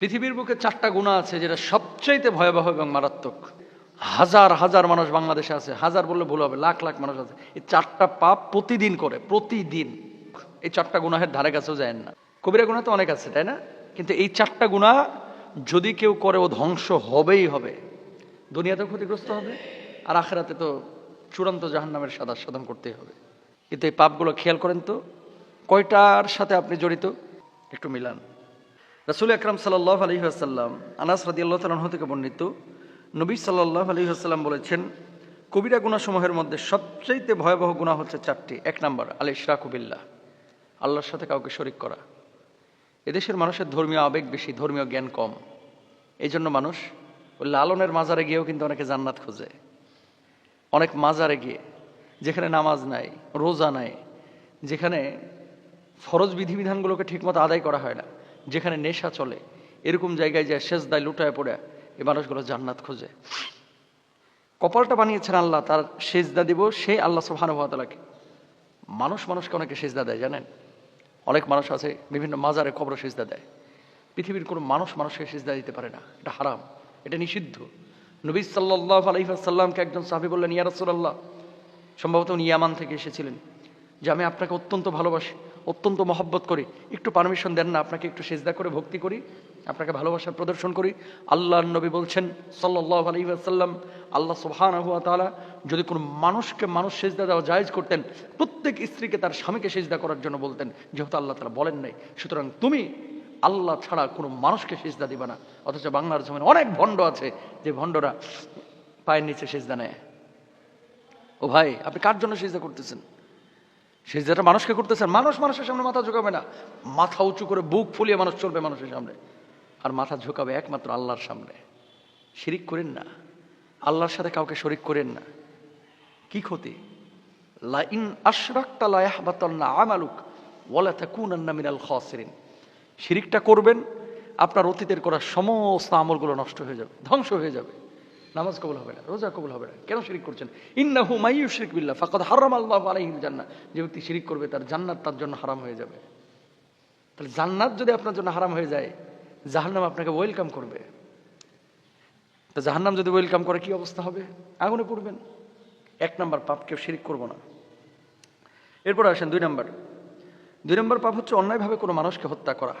পৃথিবীর বুকে চারটা গুণা আছে যেটা সবচাইতে ভয়াবহ এবং মারাত্মক। হাজার হাজার মানুষ বাংলাদেশে আছে। হাজার বললে ভুল হবে, লাখ লাখ মানুষ আছে। এই চারটা পাপ প্রতিদিন করে, প্রতিদিন। এই চারটা গুনাহের ধারে কাছেও যায় না। কবিরা গুণা তো অনেক আছে, তাই না? কিন্তু এই চারটা গুণা যদি কেউ করে, ও ধ্বংস হবেই হবে। দুনিয়াতেও ক্ষতিগ্রস্ত হবে, আর আখেরাতে তো চূড়ান্ত জাহান্নামের সাদা সাধন করতেই হবে। কিন্তু এই পাপগুলো খেয়াল করেন তো, কয়টার সাথে আপনি জড়িত? একটু মিলান। রাসুল আকরাম সাল্লাহ আলী আসাল্লাম আনাস রাদি আল্লাহ তালাহ থেকে বর্ণিত, নবী সাল্লাহ আলী আসাল্লাম বলেছেন, কবিরা গুণাসমূহের মধ্যে সবচাইতে ভয়াবহ গুণা হচ্ছে চারটি। এক নম্বর আল ইশরাকুবিল্লাহ আল্লাহর সাথে কাউকে শরিক করা। এদেশের মানুষের ধর্মীয় আবেগ বেশি, ধর্মীয় জ্ঞান কম। এই জন্য মানুষ ওই লালনের মাজারে গিয়েও কিন্তু অনেকে জান্নাত খোঁজে। অনেক মাজারে গিয়ে, যেখানে নামাজ নাই, রোজা নাই, যেখানে ফরজ বিধিবিধানগুলোকে ঠিকমতো আদায় করা হয় না যেখানে নেশা চলে, এরকম জায়গায় যায় শেষ দায় লুটায় পড়ে এই মানুষগুলো জান্নাত খোঁজে। কপালটা বানিয়েছেন আল্লাহ, তার সেজদা দিব সেই আল্লাহ সুবহানুভাতালাকে মানুষ মানুষকে অনেকে সেজদা দেয়, জানেন? অনেক মানুষ আছে, বিভিন্ন মাজারে কবর সেজদা দেয়। পৃথিবীর কোনো মানুষ মানুষকে সেজদা দিতে পারে না, এটা হারাম, এটা নিষিদ্ধ। নবী সাল্লাহ আলহিহাসাল্লামকে একজন সাহাবি বললেন, ইয়া রাসূলুল্লাহ। সম্ভবত উনি ইয়ামান থেকে এসেছিলেন। যে আমি আপনাকে অত্যন্ত ভালোবাসি অত্যন্ত মহব্বত করি। একটু পারমিশন দেন না, আপনাকে একটু সেজদা করে ভক্তি করি, আপনাকে ভালোবাসার প্রদর্শন করি। আল্লাহ নবী বলছেন সাল্লাহ আলী আসাল্লাম আল্লাহ সুবহান তাআলা যদি কোনো মানুষকে মানুষ সেজদা দেওয়া জায়েজ করতেন, প্রত্যেক স্ত্রীকে তার স্বামীকে সেজদা করার জন্য বলতেন, যেহেতু আল্লাহ তালা বলেন নাই। সুতরাং তুমি আল্লাহ ছাড়া কোনো মানুষকে সেজদা দিবা না। অথচ বাংলার জমিনে অনেক ভণ্ড আছে, যে ভণ্ডরা পায়ের নিচে সেজদা নেয়। ও ভাই, আপনি কার জন্য সেজদা করতেছেন? সেজদাটা মানুষকে করতেছেন মানুষ মানুষের সামনে মাথা ঝুঁকাবে না। মাথা উঁচু করে বুক ফুলিয়ে মানুষ চলবে মানুষের সামনে। আর মাথা ঝুঁকাবে একমাত্র আল্লাহর সামনে। শিরিক করেন না। আল্লাহর সাথে কাউকে শরিক করেন না। কি ক্ষতি? লা ইন আশরাকতা আমালুক ওয়ালা তাকুনান্না মিনাল খাসিরিন। শিরিকটা করবেন, আপনার অতীতের করা সমস্ত আমলগুলো নষ্ট হয়ে যাবে, ধ্বংস হয়ে যাবে। নামাজ কবুল হবে না, রোজা কবুল হবে না। কেন শিরিক করছেন? ইন্নাহু মাইয়ু শিরিক বিল্লাহ, ফাকাদ হারাম আল্লাহ আলাইহিল জান্নাহ। যে ব্যক্তি শিরিক করবে, তার জান্নাত তার জন্য হারাম হয়ে যাবে। তাহলে জান্নাত যদি আপনার জন্য হারাম হয়ে যায়, জাহান্নাম আপনাকে ওয়েলকাম করবে। তো জাহান্নাম যদি ওয়েলকাম করে, কি অবস্থা হবে? আগুনে পড়বেন। এক নাম্বার পাপ, কেউ শিরিক করব না। এরপর আসেন দুই নাম্বার। দুই নম্বর পাপ হচ্ছে অন্যায়ভাবে কোনো মানুষকে হত্যা করা।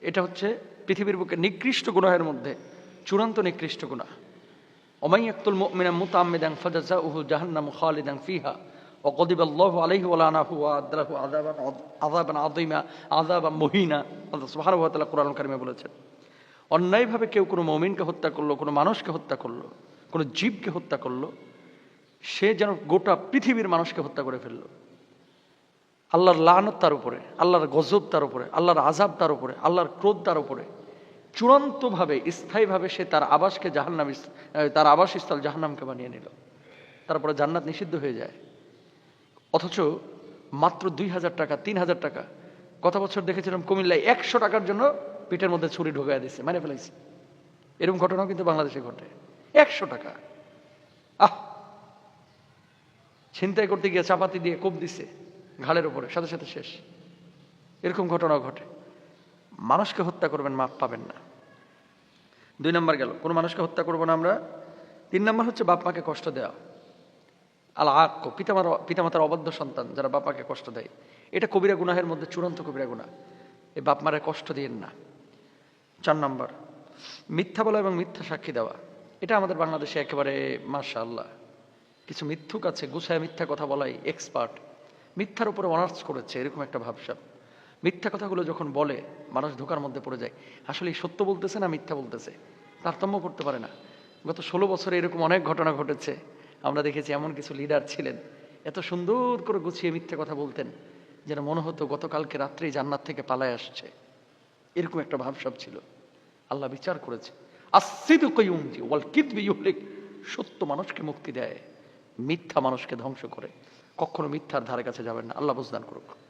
এটা হচ্ছে পৃথিবীর বুকে নিকৃষ্ট গুনাহের মধ্যে চূড়ান্ত নিকৃষ্ট গুনাহ। ওমাই আক্তুল মুমিনা মুতাআম্মিদান ফাজাযাউহু জাহান্নামু খালিদান ফিহা وغضب الله عليه ولعنه وأعد عذابا عذابا عظيما عذابا مهينا আল্লাহ সুবহানাহু ওয়া তাআলা কোরআন কারিমে বলেছেন অন্যায়ভাবে কেউ কোনো মমিনকে হত্যা করলো কোনো মানুষকে হত্যা করলো কোনো জীবকে হত্যা করলো সে যেন গোটা পৃথিবীর মানুষকে হত্যা করে ফেললো আল্লাহর লানত তার উপরে আল্লাহর গজব তার উপরে আল্লাহর আজাব তার উপরে আল্লাহর ক্রোধ তার উপরে চূড়ান্তভাবে, স্থায়ীভাবে সে তার আবাসকে জাহান্নাম তার আবাসস্থল জাহান্নামকে বানিয়ে নিল। তারপরে জান্নাত নিষিদ্ধ হয়ে যায়। অথচ মাত্র দুই হাজার টাকা, তিন হাজার টাকা। গত বছর দেখেছিলাম কুমিল্লায় একশো টাকার জন্য পিঠের মধ্যে ছুরি ঢোকায় দিচ্ছে মানে ফেলাইছে। এরকম ঘটনাও কিন্তু বাংলাদেশে ঘটে। একশো টাকা। আহ! ছিনতাই করতে গিয়ে চাপাতি দিয়ে কোপ দিছে, ঘাড়ের উপরে, সাথে সাথে শেষ। এরকম ঘটনাও ঘটে। মানুষকে হত্যা করবেন, মাপ পাবেন না। দুই নম্বর গেল, কোনো মানুষকে হত্যা করব না আমরা। তিন নম্বর হচ্ছে বাপ মাকে কষ্ট দেওয়া আল আক্য পিতামার, পিতামাতার অবাধ্য সন্তান যারা বাপাকে কষ্ট দেয়। এটা কবিরা গুনাহের মধ্যে চূড়ান্ত কবিরা গুনাহ। এই বাপ মারে কষ্ট দিয়েন না। চার নম্বর, মিথ্যা বলা এবং মিথ্যা সাক্ষী দেওয়া। এটা আমাদের বাংলাদেশে একেবারে মাশা আল্লাহ কিছু মিথ্যুক আছে, গুছায় মিথ্যা কথা বলাই এক্সপার্ট মিথ্যার উপরে অনার্স করেছে, এরকম একটা ভাবসাব। মিথ্যা কথাগুলো যখন বলে, মানুষ ধোকার মধ্যে পড়ে যায়। আসলে সত্য বলতেছে না মিথ্যা বলতেছে? তারতম্য করতে পারে না। গত ষোলো বছরে এরকম অনেক ঘটনা ঘটেছে। আমরা দেখেছি এমন কিছু লিডার ছিলেন। এত সুন্দর করে গুছিয়ে মিথ্যা কথা বলতেন, যেন মনে হতো গতকালকে রাত্রেই জান্নাত থেকে পালায় আসছে। এরকম একটা ভাবসাব ছিল। আল্লাহ বিচার করেছে। সত্য মানুষকে মুক্তি দেয়, মিথ্যা মানুষকে ধ্বংস করে। কখনো মিথ্যার ধারে কাছে যাবেন না। আল্লাহ বুঝদান করুক।